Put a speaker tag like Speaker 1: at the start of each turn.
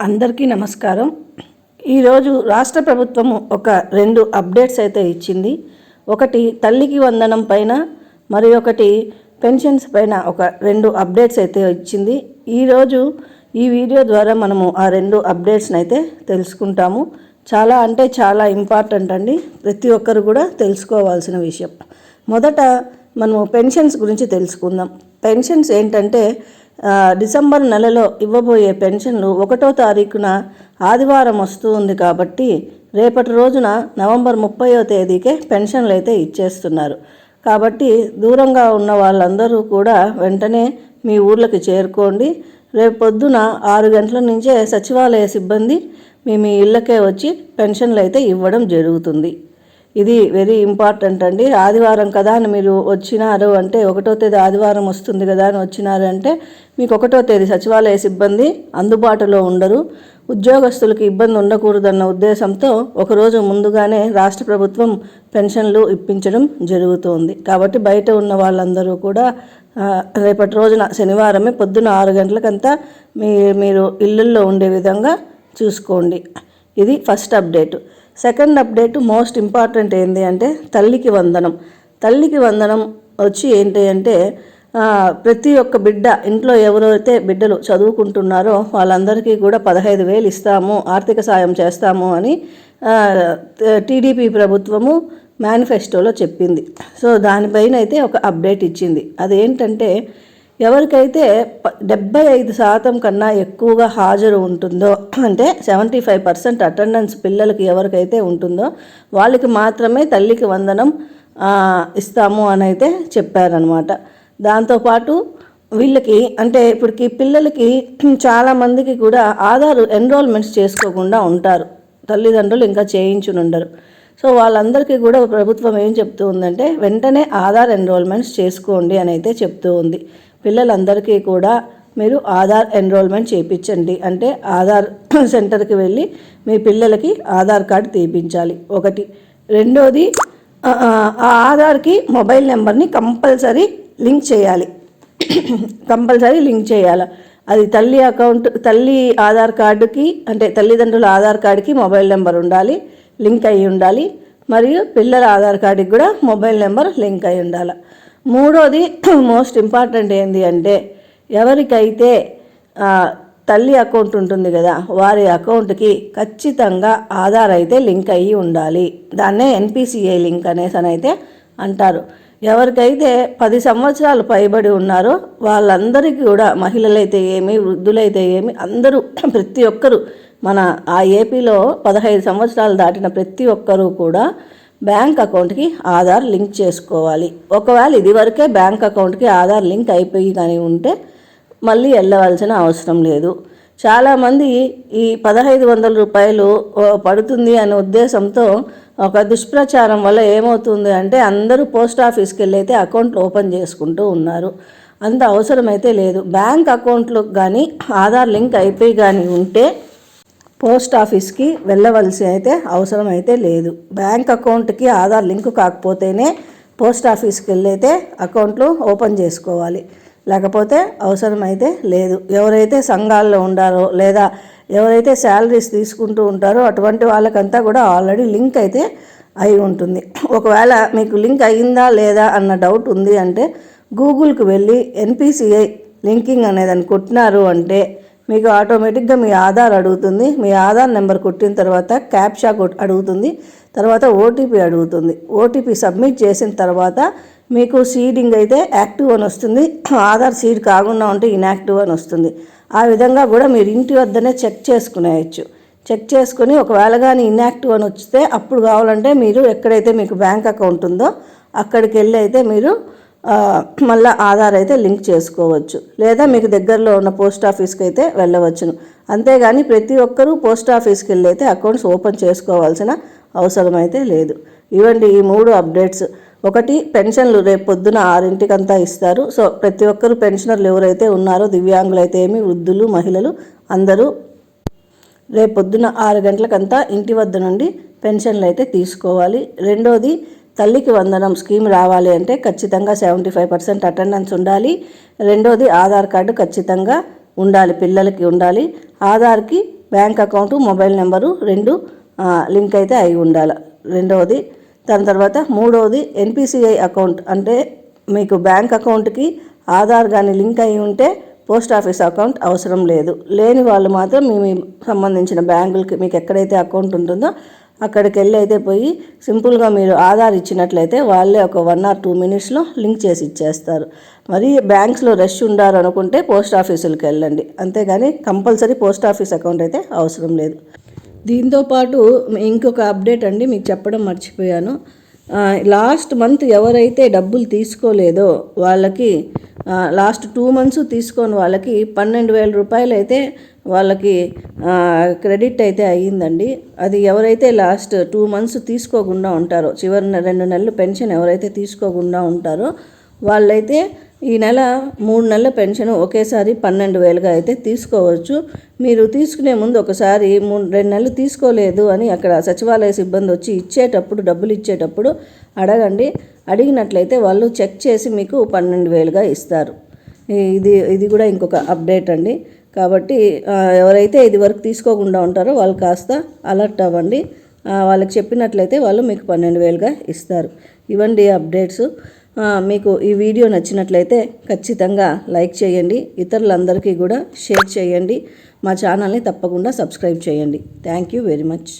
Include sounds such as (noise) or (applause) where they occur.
Speaker 1: అందరికీ నమస్కారం. ఈరోజు రాష్ట్ర ప్రభుత్వం ఒక రెండు అప్డేట్స్ అయితే ఇచ్చింది. ఒకటి తల్లికి వందనం పైన మరి ఒకటి పెన్షన్స్ పైన ఒక రెండు అప్డేట్స్ అయితే ఇచ్చింది. ఈరోజు ఈ వీడియో ద్వారా మనము ఆ రెండు అప్డేట్స్ని అయితే తెలుసుకుంటాము. చాలా అంటే చాలా ఇంపార్టెంట్ అండి. ప్రతి ఒక్కరు కూడా తెలుసుకోవాల్సిన విషయం. మొదట మనము పెన్షన్స్ గురించి తెలుసుకుందాం. పెన్షన్స్ ఏంటంటే డిసెంబర్ నెలలో ఇవ్వబోయే పెన్షన్లు ఒకటో తారీఖున ఆదివారం వస్తూ ఉంది కాబట్టి రేపటి రోజున నవంబర్ ముప్పయో తేదీకే పెన్షన్లు అయితే ఇచ్చేస్తున్నారు. కాబట్టి దూరంగా ఉన్న వాళ్ళందరూ కూడా వెంటనే మీ ఊర్లకి చేరుకోండి. రేపు పొద్దున ఆరు గంటల నుంచే సచివాలయ సిబ్బంది మీ మీ ఇళ్ళకే వచ్చి పెన్షన్లు అయితే ఇవ్వడం జరుగుతుంది. ఇది వెరీ ఇంపార్టెంట్ అండి. ఆదివారం కదా అని మీరు వచ్చినారు అంటే ఒకటో తేదీ ఆదివారం వస్తుంది కదా అని వచ్చినారు అంటే మీకు ఒకటో తేదీ సచివాలయ సిబ్బంది అందుబాటులో ఉండరు. ఉద్యోగస్తులకు ఇబ్బంది ఉండకూడదన్న ఉద్దేశంతో ఒకరోజు ముందుగానే రాష్ట్ర ప్రభుత్వం పెన్షన్లు ఇప్పించడం జరుగుతోంది. కాబట్టి బయట ఉన్న వాళ్ళందరూ కూడా రేపటి రోజున శనివారమే పొద్దున ఆరు గంటలకంతా మీ మీరు ఇళ్ళల్లో ఉండే విధంగా చూసుకోండి. ఇది first update. Second update most important ఏంటి అంటే తల్లికి వందనం. తల్లికి వందనం వచ్చి ఏంటి అంటే ప్రతి ఒక్క బిడ్డ ఇంట్లో ఎవరైతే బిడ్డలు చదువుకుంటున్నారో వాళ్ళందరికీ కూడా పదహైదు వేలు ఇస్తాము ఆర్థిక సాయం చేస్తాము అని టీడీపీ ప్రభుత్వము మేనిఫెస్టోలో చెప్పింది. సో దానిపైన అయితే ఒక అప్డేట్ ఇచ్చింది. అదేంటంటే ఎవరికైతే డెబ్బై ఐదు శాతం కన్నా ఎక్కువగా హాజరు ఉంటుందో అంటే సెవెంటీ ఫైవ్ పర్సెంట్ అటెండెన్స్ పిల్లలకి ఎవరికైతే ఉంటుందో వాళ్ళకి మాత్రమే తల్లికి వందనం ఇస్తాము అని అయితే చెప్పారనమాట దాంతోపాటు వీళ్ళకి అంటే ఇప్పటికి పిల్లలకి చాలామందికి కూడా ఆధార్ ఎన్రోల్మెంట్స్ చేసుకోకుండా ఉంటారు. తల్లిదండ్రులు ఇంకా చేయించునుండరు. సో వాళ్ళందరికీ కూడా ప్రభుత్వం ఏం చెప్తూ ఉందంటే వెంటనే ఆధార్ ఎన్రోల్మెంట్స్ చేసుకోండి అని అయితే చెప్తూ ఉంది. పిల్లలందరికీ కూడా మీరు ఆధార్ ఎన్రోల్మెంట్ చేయించండి అంటే ఆధార్ (clears throat) సెంటర్కి వెళ్ళి మీ పిల్లలకి ఆధార్ కార్డు తీపించాలి. ఒకటి. రెండోది ఆ, ఆధార్కి మొబైల్ నెంబర్ని కంపల్సరీ లింక్ చేయాలి. (clears throat) కంపల్సరీ లింక్ చేయాలి. అది తల్లి అకౌంట్ తల్లి ఆధార్ కార్డుకి అంటే తల్లిదండ్రుల ఆధార్ కార్డుకి మొబైల్ నెంబర్ ఉండాలి లింక్ అయి ఉండాలి. మరియు పిల్లల ఆధార్ కార్డుకి కూడా మొబైల్ నెంబర్ లింక్ అయి ఉండాలి. మూడోది మోస్ట్ ఇంపార్టెంట్ ఏంటి అంటే ఎవరికైతే తల్లి అకౌంట్ ఉంటుంది కదా వారి అకౌంట్కి ఖచ్చితంగా ఆధార్ అయితే లింక్ అయ్యి ఉండాలి. దాన్నే ఎన్పిసిఐ లింక్ అనేసి అని అయితే అంటారు. ఎవరికైతే పది సంవత్సరాలు పైబడి ఉన్నారో వాళ్ళందరికీ కూడా మహిళలైతే ఏమి వృద్ధులైతే ఏమి అందరూ (clears throat) ప్రతి ఒక్కరూ మన ఆ ఏపీలో పదహైదు సంవత్సరాలు దాటిన ప్రతి ఒక్కరూ కూడా బ్యాంక్ అకౌంట్కి ఆధార్ లింక్ చేసుకోవాలి. ఒకవేళ ఇదివరకే బ్యాంక్ అకౌంట్కి ఆధార్ లింక్ అయిపోయి కానీ ఉంటే మళ్ళీ వెళ్ళవలసిన అవసరం లేదు. చాలామంది ఈ పదహైదు వందల రూపాయలు పడుతుంది అనే ఉద్దేశంతో ఒక దుష్ప్రచారం వల్ల ఏమవుతుంది అంటే అందరూ పోస్ట్ ఆఫీస్కి వెళ్ళైతే అకౌంట్లు ఓపెన్ చేసుకుంటూ ఉన్నారు. అంత అవసరమైతే లేదు. బ్యాంక్ అకౌంట్లో కానీ ఆధార్ లింక్ అయిపోయి కానీ ఉంటే పోస్ట్ ఆఫీస్కి వెళ్ళవలసి అయితే అవసరం అయితే లేదు. బ్యాంక్ అకౌంట్కి ఆధార్ లింక్ కాకపోతేనే పోస్ట్ ఆఫీస్కి వెళ్ళైతే అకౌంట్లు ఓపెన్ చేసుకోవాలి. లేకపోతే అవసరం అయితే లేదు. ఎవరైతే సంఘాల్లో ఉండారో లేదా ఎవరైతే శాలరీస్ తీసుకుంటూ ఉంటారో అటువంటి వాళ్ళకంతా కూడా ఆల్రెడీ లింక్ అయితే అయి ఉంటుంది. ఒకవేళ మీకు లింక్ అయ్యిందా లేదా అన్న డౌట్ ఉంది అంటే గూగుల్కి వెళ్ళి ఎన్పిసిఐ లింకింగ్ అనేదాన్ని కొట్టినారు అంటే మీకు ఆటోమేటిక్గా మీ ఆధార్ అడుగుతుంది. మీ ఆధార్ నెంబర్ కొట్టిన తర్వాత క్యాప్షా కొట్ అడుగుతుంది. తర్వాత ఓటీపీ అడుగుతుంది. ఓటీపీ సబ్మిట్ చేసిన తర్వాత మీకు సీడింగ్ అయితే యాక్టివ్ అని వస్తుంది. ఆధార్ సీడ్ కాకుండా ఉంటే ఇన్యాక్టివ్ అని వస్తుంది. ఆ విధంగా కూడా మీరు ఇంటి వద్దనే చెక్ చేసుకునేయచ్చు. చెక్ చేసుకుని ఒకవేళ కానీ ఇన్యాక్టివ్ అని వస్తే అప్పుడు కావాలంటే మీరు ఎక్కడైతే మీకు బ్యాంక్ అకౌంట్ ఉందో అక్కడికి వెళ్ళి అయితే మీరు మళ్ళీ ఆధార్ అయితే లింక్ చేసుకోవచ్చు. లేదా మీకు దగ్గరలో ఉన్న పోస్ట్ ఆఫీస్కి అయితే వెళ్ళవచ్చును. అంతేగాని ప్రతి ఒక్కరూ పోస్ట్ ఆఫీస్కి వెళ్ళి అయితే అకౌంట్స్ ఓపెన్ చేసుకోవాల్సిన అవసరం అయితే లేదు. ఇవ్వండి ఈ మూడు అప్డేట్స్. ఒకటి పెన్షన్లు రేపు పొద్దున ఆరింటికంతా ఇస్తారు. సో ప్రతి ఒక్కరు పెన్షనర్లు ఎవరైతే ఉన్నారో దివ్యాంగులు అయితే ఏమి వృద్ధులు మహిళలు అందరూ రేపు పొద్దున ఆరు గంటలకంతా ఇంటి వద్ద నుండి పెన్షన్లు అయితే తీసుకోవాలి. రెండోది తల్లికి వందనం స్కీమ్ రావాలి అంటే ఖచ్చితంగా సెవెంటీ ఫైవ్ పర్సెంట్ అటెండెన్స్ ఉండాలి. రెండోది ఆధార్ కార్డు ఖచ్చితంగా ఉండాలి పిల్లలకి ఉండాలి. ఆధార్కి బ్యాంక్ అకౌంట్ మొబైల్ నెంబరు రెండు లింక్ అయితే అయి ఉండాలి. రెండవది దాని తర్వాత మూడవది ఎన్పిసిఐ అకౌంట్ అంటే మీకు బ్యాంక్ అకౌంట్కి ఆధార్ కానీ లింక్ అయి ఉంటే పోస్ట్ ఆఫీస్ అకౌంట్ అవసరం లేదు. లేని వాళ్ళు మాత్రం మీ సంబంధించిన బ్యాంకులకి మీకు ఎక్కడైతే అకౌంట్ ఉంటుందో అక్కడికి వెళ్ళి అయితే పోయి సింపుల్గా మీరు ఆధార్ ఇచ్చినట్లయితే వాళ్ళే ఒక వన్ ఆర్ టూ మినిట్స్లో లింక్ చేసి ఇచ్చేస్తారు. మరి బ్యాంక్స్లో రష్ ఉండారు అనుకుంటే పోస్ట్ ఆఫీసులకు వెళ్ళండి. అంతేగాని కంపల్సరీ పోస్ట్ ఆఫీస్ అకౌంట్ అయితే అవసరం లేదు. దీంతో పాటు ఇంకొక అప్డేట్ అండి మీకు చెప్పడం మర్చిపోయాను. లాస్ట్ మంత్ ఎవరైతే డబ్బులు తీసుకోలేదో వాళ్ళకి లాస్ట్ టూ మంత్స్ తీసుకొని వాళ్ళకి పన్నెండు వేల రూపాయలు అయితే వాళ్ళకి క్రెడిట్ అయితే అయ్యిందండి. అది ఎవరైతే లాస్ట్ టూ మంత్స్ తీసుకోకుండా ఉంటారో చివరి రెండు నెలలు పెన్షన్ ఎవరైతే తీసుకోకుండా ఉంటారో వాళ్ళైతే ఈ నెల మూడు నెలల పెన్షన్ ఒకేసారి పన్నెండు వేలుగా అయితే తీసుకోవచ్చు. మీరు తీసుకునే ముందు ఒకసారి మూడు రెండు నెలలు తీసుకోలేదు అని అక్కడ సచివాలయ సిబ్బంది వచ్చి ఇచ్చేటప్పుడు డబ్బులు ఇచ్చేటప్పుడు అడగండి. అడిగినట్లయితే వాళ్ళు చెక్ చేసి మీకు పన్నెండు వేలుగా ఇస్తారు. ఇది ఇది కూడా ఇంకొక అప్డేట్ అండి. కాబట్టి ఎవరైతే ఇది వరకు తీసుకోకుండా ఉంటారో వాళ్ళు కాస్త అలర్ట్ అవ్వండి. వాళ్ళకి చెప్పినట్లయితే వాళ్ళు మీకు పన్నెండు వేలుగా ఇస్తారు. ఇవ్వండి అప్డేట్స్. మీకు ఈ వీడియో నచ్చినట్లయితే ఖచ్చితంగా లైక్ చేయండి. ఇతరులందరికీ కూడా షేర్ చేయండి. మా ఛానల్ని తప్పకుండా సబ్స్క్రైబ్ చేయండి. Thank you very much.